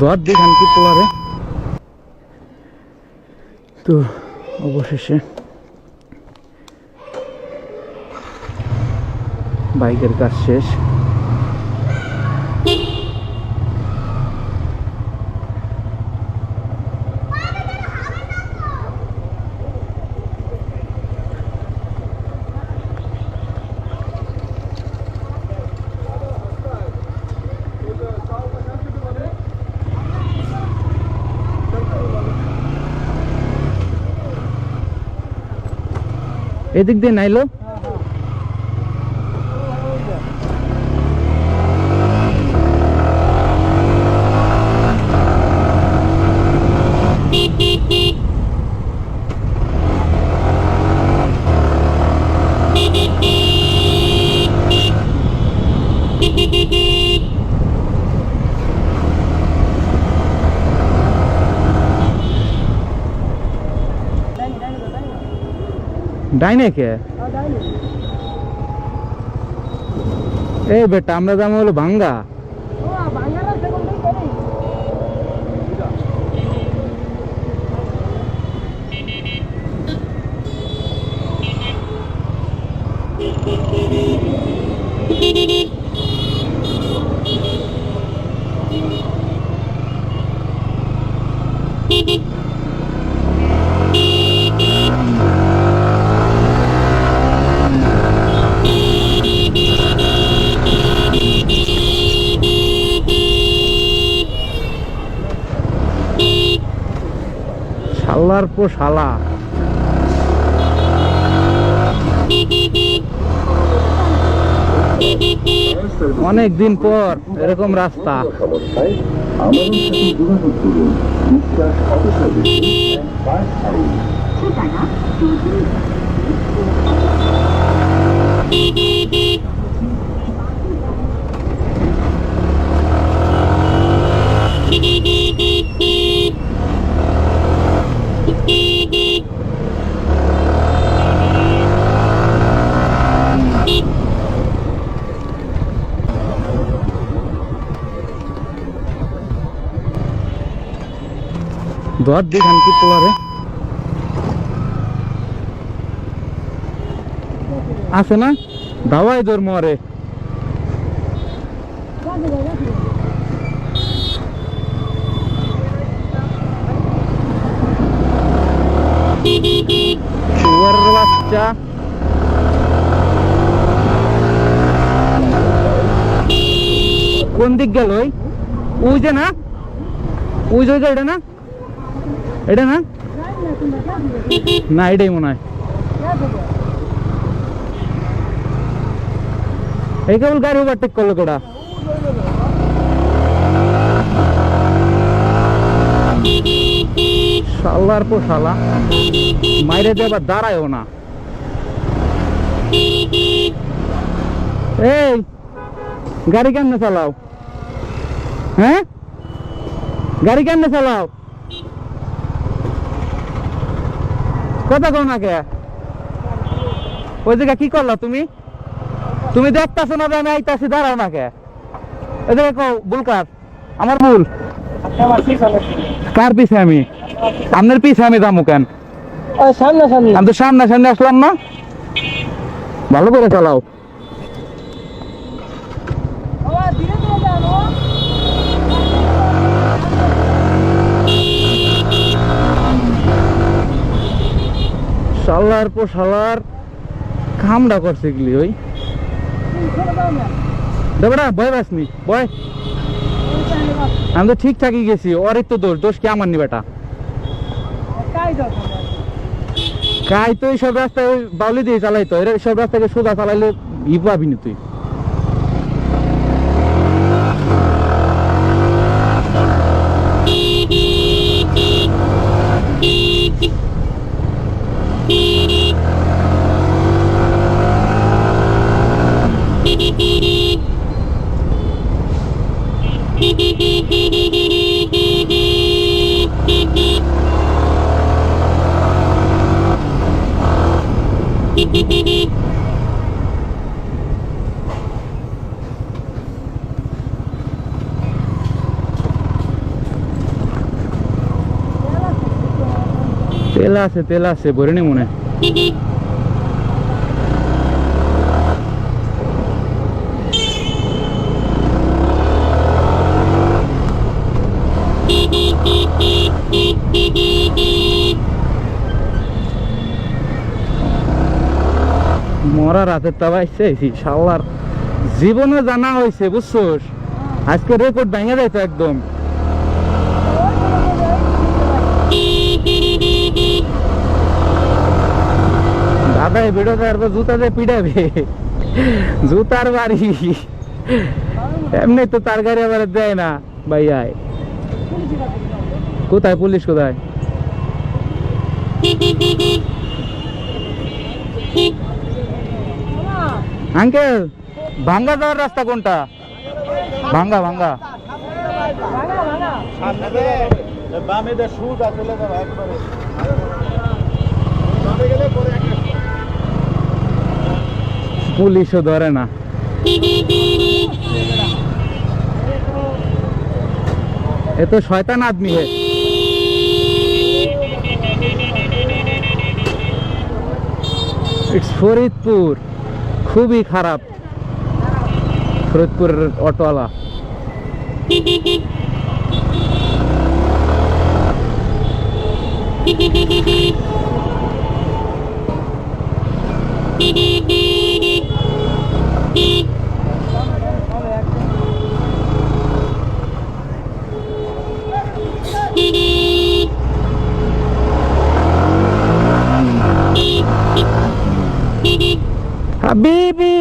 দোয়ার দিঘান কি পোলারে তো অবশেষে বাইকের কাজ শেষ। এদিক দিয়ে নাইলো। ডাইনে কে? এই বেটা আমরা যাব হলো ভাঙ্গা। শালার পো শালা। অনেক দিন পর এরকম রাস্তা। ঠিকানা দর দিঘান কি পোলারে আছে না? দাওয়াই দর মরে কোন দিক গেল ওই? ওই যে না? ওই যে না? এটা না? না, এটাই মনে হয়। এই কেবল গাড়ি ওভারটেক করল কোটা শালার পো শালা। মাইরে দিয়ে আবার দাঁড়ায়ও না। এই, গাড়ি কেমনে চালাও? হ্যাঁ? গাড়ি কেমনে চালাও? কথা কে? ওই জায়গা কি করলা তুমি? তুমি দেখতাছো না আমি আইতাছি দাঁড়াও না কে? ওই জায়গা কও ভুল কার? আমার ভুল। কার পিছে আমি? আপনার পিছে আমি দামু কেন? সামনে সামনে আমি তো সামনে সামনে আসলাম না? ভালো করে চালাও। শালার পর সালার খামডা করছে গলি ওই। দেবরা ভয় বাসনি বয়। আমি তো ঠিকঠাকই গেছি, ওরই তো দোষ দোষ কি আমার নি বেটা? কাই তো এইসব রাস্তায় বাউলি দিয়ে চালাইতো, এর সব রাস্তাকে সোজা চালাইলে ই পাবি তুই। তেল আছে তেল আছে, ভরে নি মনে মরা রাতের তাবাইছে শালার। জীবনে জানা হয়েছে বুঝছোস? আজকে রেকর্ড ভেঙে যাইতো একদম। দাদা ভিডিওতে আর জুতা দিয়ে পিড়াবে জুতার বাড়ি। এমনি তো তার গাড়ি আবার দেয় না ভাই আয় কোথায় পুলিশ কোথায়? আঙ্কেল, ভাঙ্গা যাওয়ার রাস্তা কোনটা? ভাঙ্গা ভাঙ্গা। পুলিশও ধরে না। এ তো শয়তান আদমি হে। ফরিদপুর। খুবই খারাপ। ফরিদপুরের অটোওয়ালা। Habibi.